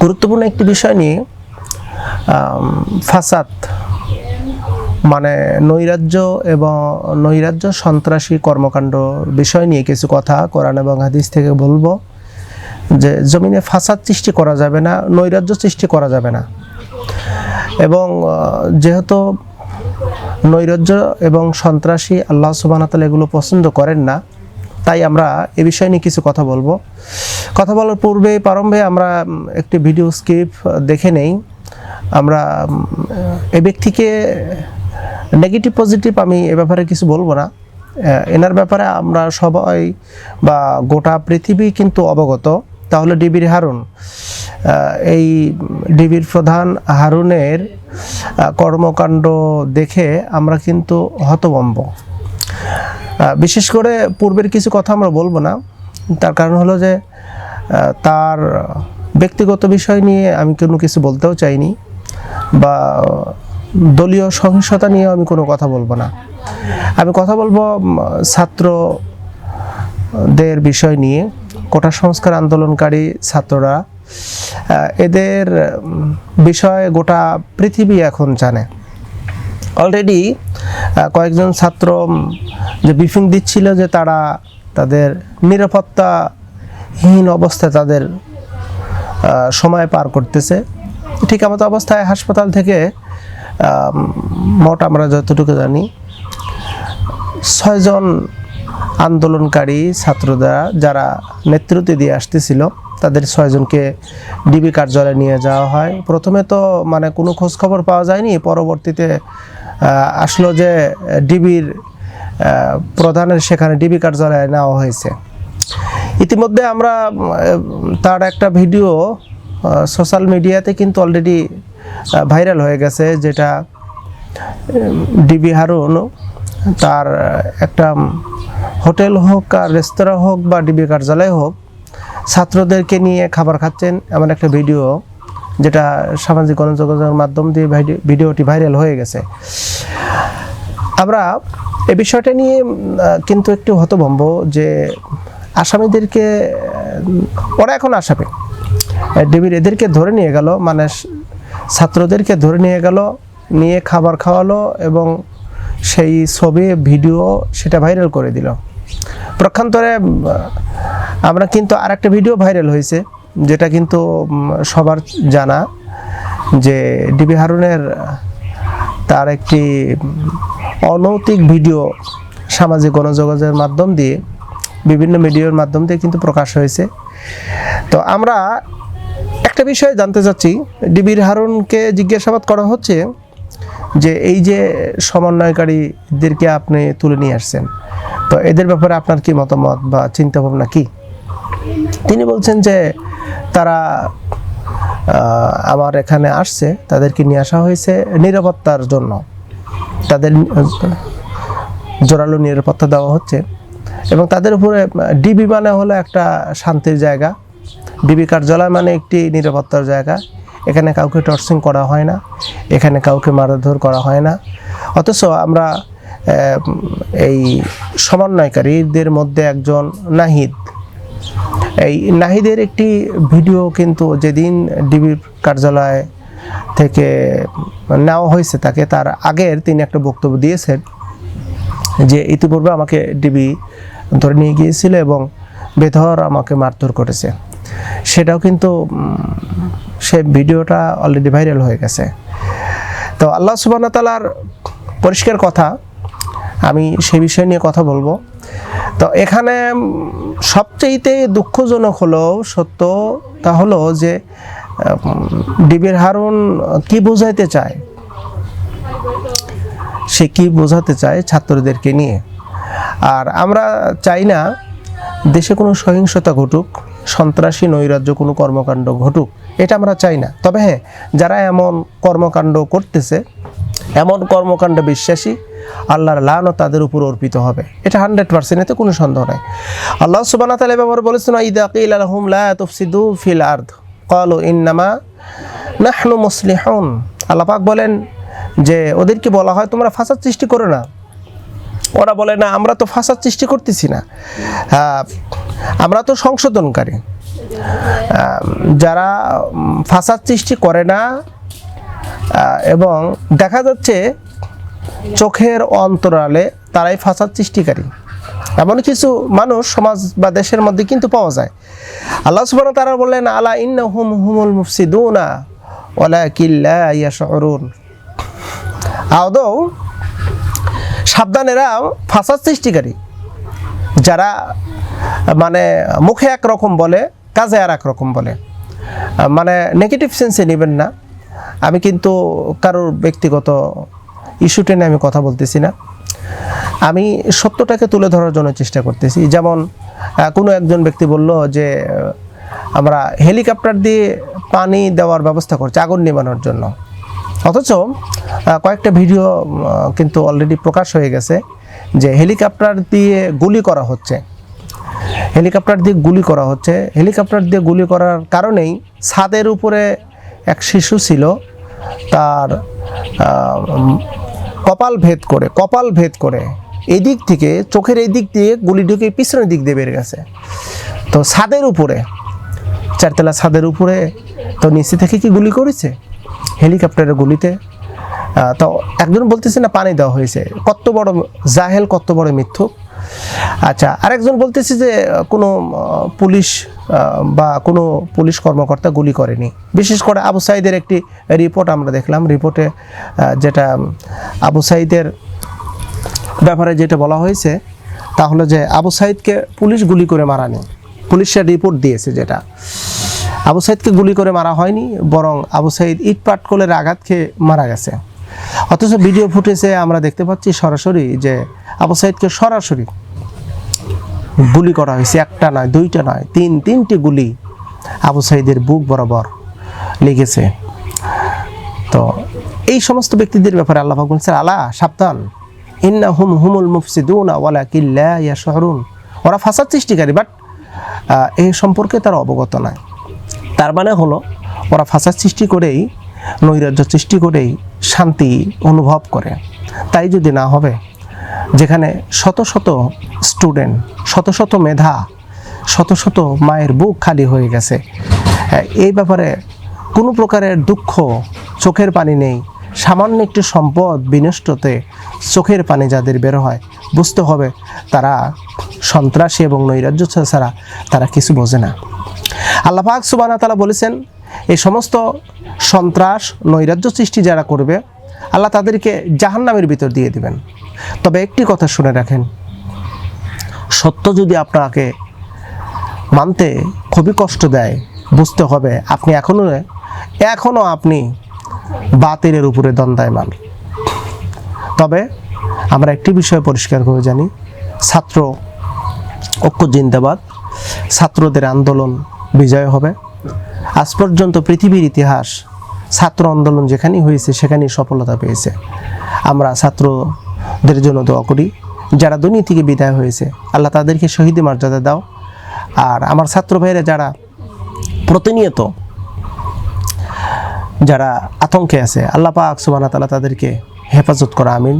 গুরুত্বপূর্ণ একটি বিষয় নিয়ে ফাসাদ মানে নৈরাজ্য এবং নৈরাজ্য সন্ত্রাসী কর্মকাণ্ড বিষয় নিয়ে কিছু কথা কোরআন এবং হাদিস থেকে বলব যে জমিনে ফাসাদ সৃষ্টি করা যাবে না, নৈরাজ্য সৃষ্টি করা যাবে না। এবং যেহেতু নৈরাজ্য এবং সন্ত্রাসী আল্লাহ সুবাহতাল এগুলো পছন্দ করেন না তাই আমরা এ বিষয় নিয়ে কিছু কথা বলব। কথা বলার পূর্বে প্রারম্ভে আমরা একটি ভিডিও স্কিপ দেখে নেই। আমরা এ ব্যক্তিকে নেগেটিভ পজিটিভ আমি এ ব্যাপারে কিছু বলব না। এনার ব্যাপারে আমরা সবাই বা গোটা পৃথিবী কিন্তু অবগত। তাহলে ডিবির হারুন। এই ডিবির প্রধান হারুনের কর্মকাণ্ড দেখে আমরা কিন্তু হতভম্ব আহ, বিশেষ করে পূর্বের কিছু কথা আমরা বলব না। তার কারণ হলো যে তার ব্যক্তিগত বিষয় নিয়ে আমি কোনো কিছু বলতেও চাইনি বা দলীয় সহিংসতা নিয়েও আমি কোনো কথা বলব না। আমি কথা বলব ছাত্রদের বিষয় নিয়ে। কোটা সংস্কার আন্দোলনকারী ছাত্ররা এদের বিষয়ে গোটা পৃথিবী এখন জানে। অলরেডি কয়েকজন ছাত্র যে ব্রিফিং দিচ্ছিল যে তারা তাদের নিরাপত্তাহীন অবস্থায় তাদের সময় পার করতেছে। ঠিক অবস্থায় হাসপাতাল থেকে মোট আমরা যতটুকু জানি, ছয়জন আন্দোলনকারী ছাত্ররা যারা নেতৃত্ব দিয়ে আসতেছিল, তাদের ছয়জনকে ডিবি কার্যালয়ে নিয়ে যাওয়া হয়। প্রথমে তো মানে কোনো খোঁজ খবর পাওয়া যায়নি, পরবর্তীতে আসলো যে ডিবির প্রধানের সেখানে ডিবি কার্যালয়ে নেওয়া হয়েছে। ইতিমধ্যে আমরা তার একটা ভিডিও সোশ্যাল মিডিয়াতে কিন্তু অলরেডি ভাইরাল হয়ে গেছে, যেটা ডিবি হারুন তার একটা হোটেল হোক আর রেস্তোরাঁ হোক বা ডিবি কার্যালয় হোক, ছাত্রদেরকে নিয়ে খাবার খাচ্ছেন, এমন একটা ভিডিও। যেটা সামাজিক গণযোগাযোগের মাধ্যম দিয়ে ভিডিও- ভিডিওটি ভাইরাল হয়ে গেছে। আমরা এ বিষয়টা নিয়ে কিন্তু একটু হতভম্ব যে আসামিদেরকে ওরা এখন আসামি। ডিবির এদেরকে ধরে নিয়ে গেল মানে ছাত্রদেরকে ধরে নিয়ে গেল, নিয়ে খাবার খাওয়ালো এবং সেই ছবি, ভিডিও সেটা ভাইরাল করে দিল। প্রক্ষান্তরে আমরা কিন্তু আরেকটা ভিডিও ভাইরাল হয়েছে। যেটা কিন্তু সবার জানা যে ডিবি হারুনের তার একটি অনৈতিক ভিডিও সামাজিক গণযোগাযোগের মাধ্যম দিয়ে, বিভিন্ন মিডিয়ার মাধ্যম দিয়ে কিন্তু প্রকাশ হয়েছে। তো আমরা একটা বিষয় জানতে চাচ্ছি ডিবির হারুনকে জিজ্ঞাসাবাদ করা হচ্ছে যে এই যে সমন্বয়কারীদেরকে আপনি তুলে নিয়ে আসছেন, তো এদের ব্যাপারে আপনার কি মতামত বা চিন্তা ভাবনা কি? তিনি বলছেন যে তারা আমার এখানে আসছে। তাদেরকে নিয়ে আসা হয়েছে নিরাপত্তার জন্য। তাদের, জোরালো নিরাপত্তা দেওয়া হচ্ছে। এবং তাদের উপরে, ডিবি মানে হলো একটা শান্তির জায়গা। ডিবি কার্যালয় মানে একটি নিরাপত্তার জায়গা। এখানে কাউকে টর্চিং করা হয় না। এখানে কাউকে মারধর করা হয় না। অথচ আমরা এই সমন্বয়কারীদের মধ্যে একজন নাহিদ। এই নাহিদের একটি ভিডিও কিন্তু যেদিন ডিবির কার্যালয় থেকে নেওয়া হয়েছে তাকে, তার আগের তিনি একটা বক্তব্য দিয়েছেন যে ইতিপূর্বে আমাকে ডিবি ধরে নিয়ে গিয়েছিল এবং বেধর আমাকে মারধর করেছে। সেটাও কিন্তু সে ভিডিওটা অলরেডি ভাইরাল হয়ে গেছে। তো আল্লাহ সুবাহ তালার পরিষ্কার কথা, আমি সে বিষয় নিয়ে কথা বলব। তো এখানে সবচেয়েতে দুঃখজনক হলো, সত্য তা হলো যে ডিবির হারুন কি বোঝাইতে চায়? সে কি বোঝাতে চায় ছাত্রদেরকে নিয়ে? আর আমরা চাই না দেশে কোনো সহিংসতা ঘটুক, সন্ত্রাসী, নৈরাজ্য, কোনো কর্মকাণ্ড ঘটুক, এটা আমরা চাই না। তবে হ্যাঁ যারা এমন কর্মকাণ্ড করতেছে এমন কর্মকাণ্ডে বিশ্বাসী, আল্লাহর লানও তাদের উপর অর্পিত হবে। এটা হান্ড্রেড পার্সেন্ট, এতে কোনো সন্দেহ নাই। আল্লাহ সুবাহ তালা ব্যবহার বলেছেন ইদা কিল আলহুম লা তুফসিদু ফিল আর্দ। কলু ইন্নামা নাহনু মুসলিহুন। আল্লাহ পাক বলেন যে, ওদেরকে বলা হয়, তোমরা ফাসাদ সৃষ্টি করো না। ওরা বলে, না, আমরা তো ফাসাদ সৃষ্টি করতেছি না। আমরা তো সংশোধনকারী। যারা ফাসাদ সৃষ্টি করে না এবং দেখা যাচ্ছে চোখের অন্তরালে তারাই ফাসাদ সৃষ্টিকারী। এমন কিছু মানুষ সমাজ বা দেশের মধ্যে কিন্তু পাওয়া যায়। আল্লাহ সুবাহ তারা বললেন, আলা ইন্না হুম হুমুল মুফসিদুনা ওলা কিল্লা ইয়াশরুন আদৌ সাবধানেরা ফাসাদ সৃষ্টিকারী, যারা মানে মুখে একরকম বলে, কাজে আর একরকম বলে। মানে নেগেটিভ সেন্সে নেবেন না। আমি কিন্তু কারোর ব্যক্তিগত ইস্যু টেনে আমি কথা বলতেছি না। আমি সত্যটাকে তুলে ধরার জন্য চেষ্টা করতেছি। যেমন কোনো একজন ব্যক্তি বলল যে আমরা হেলিকপ্টার দিয়ে পানি দেওয়ার ব্যবস্থা করছি আগুন নেবানোর জন্য। অথচ কয়েকটা ভিডিও কিন্তু অলরেডি প্রকাশ হয়ে গেছে যে হেলিকপ্টার দিয়ে গুলি করা হচ্ছে। হেলিকপ্টার দিয়ে গুলি করা হচ্ছে। হেলিকপ্টার দিয়ে গুলি করার কারণেই ছাদের উপরে এক শিশু ছিল, তার কপাল ভেদ করে, কপাল ভেদ করে এদিক থেকে, চোখের এই দিক দিয়ে গুলি ঢুকে পিছনের দিক দিয়ে বের গেছে। তো ছাদের উপরে, চারতলা ছাদের উপরে, তো নিচে থেকে কি গুলি করেছে? হেলিকপ্টারের গুলিতে। তো একজন বলতেছে, না, পানি দেওয়া হয়েছে। কত বড় জাহেল, কত বড় মিথ্যুক। আচ্ছা আরেকজন বলতেছে যে, কোনো পুলিশ বা কোনো পুলিশ কর্মকর্তা গুলি করেনি। বিশেষ করে আবু সাইদের একটি রিপোর্ট আমরা দেখলাম। রিপোর্টে যেটা আবু সাইদের ব্যাপারে যেটা বলা হয়েছে, তা হলো যে আবু সাইদকে পুলিশ গুলি করে মারানি পুলিশের রিপোর্ট দিয়েছে যেটা। আবু সাইদকে গুলি করে মারা হয়নি, বরং আবু সাইদ ইট পাটকলের আঘাত খেয়ে মারা গেছে। অথচ ভিডিও ফুটেজে আমরা দেখতে পাচ্ছি সরাসরি যে আবু সাইদকে সরাসরি গুলি করা হয়েছে, একটা নয়, দুইটা নয়, তিন, তিনটি গুলি আবু সাইদের বুক বরাবর লেগেছে। তো এই সমস্ত ব্যক্তিদের ব্যাপারে আল্লাহ বলছেন, আলা সাবধান ইন্না হুম হুমুল মুফসিদুনা ওয়ালা কিল্লা ইয়া শহরুন ওরা ফাসাদ সৃষ্টিকারী, বাট এই সম্পর্কে তারা অবগত নয় তার মানে হলো, ওরা ফাসাদ সৃষ্টি করেই, নৈরাজ্য সৃষ্টি করেই শান্তি অনুভব করে। তাই যদি না হবে, যেখানে শত শত স্টুডেন্ট, শত শত মেধা, শত শত মায়ের বুক খালি হয়ে গেছে। এই ব্যাপারে কোনো প্রকারের দুঃখ চোখের পানি নেই। সামান্য একটি সম্পদ বিনষ্টতে চোখের পানি যাদের বের হয়, বুঝতে হবে তারা সন্ত্রাসী এবং নৈরাজ্য ছাড়া তারা কিছু বোঝে না। আল্লাহ পাক সুবানা তালা বলেছেন এই সমস্ত সন্ত্রাস, নৈরাজ্য সৃষ্টি যারা করবে, আল্লাহ তাদেরকে জাহান্নামের ভিতর দিয়ে দিবেন। তবে একটি কথা শুনে রাখেন সত্য যদি আপনাকে মানতে খুবই কষ্ট দেয়, বুঝতে হবে আপনি এখনও এখনও আপনি বাতিলের উপরে দ্বন্দ্বায়মান তবে আমরা একটি বিষয় পরিষ্কার করে জানি, ছাত্র ঐক্য জিন্দাবাদ, ছাত্রদের আন্দোলন বিজয় হবে। আজ পর্যন্ত পৃথিবীর ইতিহাস ছাত্র আন্দোলন যেখানেই হয়েছে সেখানেই সফলতা পেয়েছে। আমরা ছাত্রদের জন্য দোয়া করি। যারা দুনিয়া থেকে বিদায় হয়েছে, আল্লাহ তাদেরকে শহীদ মর্যাদা দাও। আর আমার ছাত্র ভাইয়েরা যারা প্রতিনিয়ত যারা আতঙ্কে আছে, আল্লাহ পাক তালা তাদেরকে হেফাজত করা, আমিন।